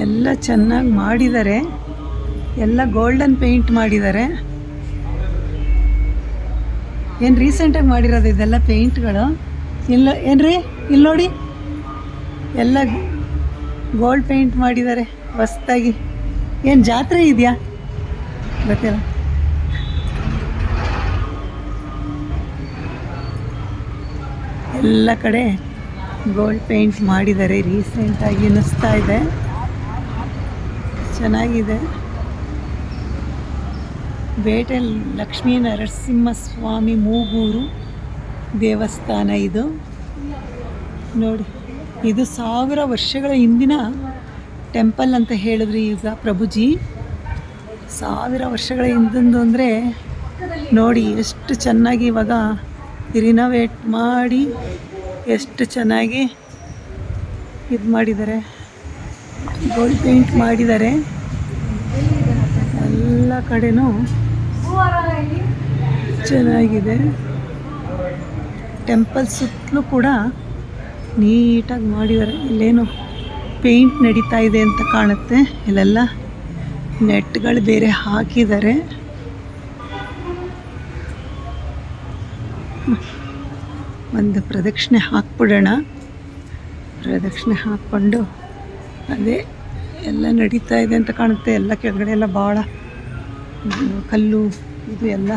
ಎಲ್ಲ ಚೆನ್ನಾಗಿ ಮಾಡಿದ್ದಾರೆ. ಎಲ್ಲ ಗೋಲ್ಡನ್ ಪೇಂಟ್ ಮಾಡಿದ್ದಾರೆ. ಏನು ರೀಸೆಂಟಾಗಿ ಮಾಡಿರೋದು ಇದೆಲ್ಲ ಪೇಂಟ್ಗಳು ಇಲ್ಲ, ಏನ್ರಿ? ಇಲ್ಲಿ ನೋಡಿ. ಎಲ್ಲ ಗೋಲ್ಡ್ ಪೇಂಟ್ ಮಾಡಿದ್ದಾರೆ, ಹೊಸ್ದಾಗಿ. ಏನು ಜಾತ್ರೆ ಇದೆಯಾ? ಗೊತ್ತಿಲ್ಲ. ಎಲ್ಲ ಕಡೆ ಗೋಲ್ಡ್ ಪೇಂಟ್ ಮಾಡಿದ್ದಾರೆ ರೀಸೆಂಟಾಗಿ ಅನ್ನಿಸ್ತಾ ಇದೆ. ಚೆನ್ನಾಗಿದೆ. ಬೇಟೆ ಲಕ್ಷ್ಮೀ ನರಸಿಂಹಸ್ವಾಮಿ ಮೂಗೂರು ದೇವಸ್ಥಾನ ಇದು. ನೋಡಿ, ಇದು ಸಾವಿರ ವರ್ಷಗಳ ಹಿಂದಿನ ಟೆಂಪಲ್ ಅಂತ ಹೇಳಿದ್ರಿ ಈಗ ಪ್ರಭುಜಿ. ಸಾವಿರ ವರ್ಷಗಳ ಹಿಂದಿಂದು ಅಂದರೆ ನೋಡಿ, ಎಷ್ಟು ಚೆನ್ನಾಗಿ ಇವಾಗ ರಿನೋವೇಟ್ ಮಾಡಿ ಎಷ್ಟು ಚೆನ್ನಾಗಿ ಇದು ಮಾಡಿದ್ದಾರೆ. ಗೋಲ್ಡ್ ಪೇಂಟ್ ಮಾಡಿದ್ದಾರೆ. ಎಲ್ಲ ಕಡೆನೂ ಚೆನ್ನಾಗಿದೆ. ಟೆಂಪಲ್ ಸುತ್ತಲೂ ಕೂಡ ನೀಟಾಗಿ ಮಾಡಿದ್ದಾರೆ. ಇಲ್ಲೇನು ಪೇಂಟ್ ನಡೀತಾ ಇದೆ ಅಂತ ಕಾಣುತ್ತೆ. ಇಲ್ಲೆಲ್ಲ ನೆಟ್ಗಳು ಬೇರೆ ಹಾಕಿದ್ದಾರೆ. ಒಂದು ಪ್ರದಕ್ಷಿಣೆ ಹಾಕ್ಬಿಡೋಣ. ಪ್ರದಕ್ಷಿಣೆ ಹಾಕ್ಕೊಂಡು ಅದೇ ಎಲ್ಲ ನಡೀತಾ ಇದೆ ಅಂತ ಕಾಣುತ್ತೆ. ಎಲ್ಲ ಕೆಳಗಡೆ ಎಲ್ಲ ಭಾಳ ಕಲ್ಲು, ಇದು ಎಲ್ಲ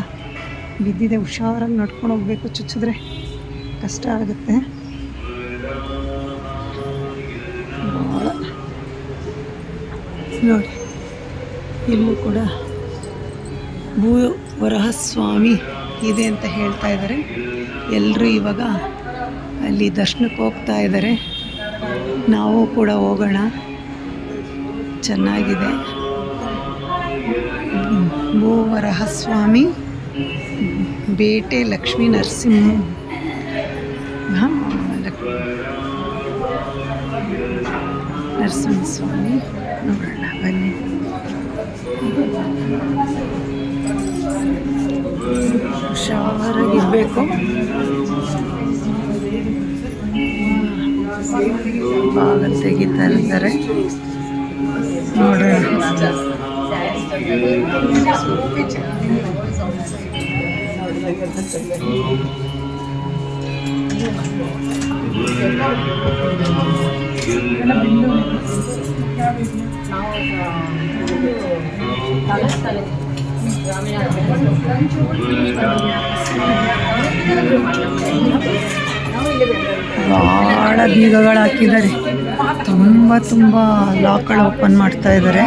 ಬಿದ್ದಿದೆ. ಹುಷಾರಾಗಿ ನಡ್ಕೊಂಡು ಹೋಗ್ಬೇಕು ಚುಚ್ಚಿದ್ರೆ ಕಷ್ಟ ಆಗುತ್ತೆ. ಭಾಳ ನೋಡಿ, ಇಲ್ಲೂ ಕೂಡ ಭೂ ವರಹಸ್ವಾಮಿ ಇದೆ ಅಂತ ಹೇಳ್ತಾ ಇದ್ದಾರೆ. ಎಲ್ಲರೂ ಇವಾಗ ಅಲ್ಲಿ ದರ್ಶನಕ್ಕೆ ಹೋಗ್ತಾ ಇದ್ದಾರೆ. ನಾವು ಕೂಡ ಹೋಗೋಣ. ಚೆನ್ನಾಗಿದೆ. ಭೂವರಹಸ್ವಾಮಿ ಬೇಟೆ ಲಕ್ಷ್ಮೀ ನರಸಿಂಹ. ನರಸಿಂಹಸ್ವಾಮಿ ನೋಡೋಣ ಬನ್ನಿ. ಹುಷಾರಾಗಿರ್ಬೇಕು. ಭಾಗ ತೆಗಿತಾ ಇರ್ತಾರೆ ನೋಡೋಣ ಭಾಳ ಬೀಗಗಳು ಹಾಕಿದ್ದಾರೆ. ತುಂಬ ತುಂಬ ಲಾಕ್ಗಳು ಓಪನ್ ಮಾಡ್ತಾ ಇದ್ದಾರೆ.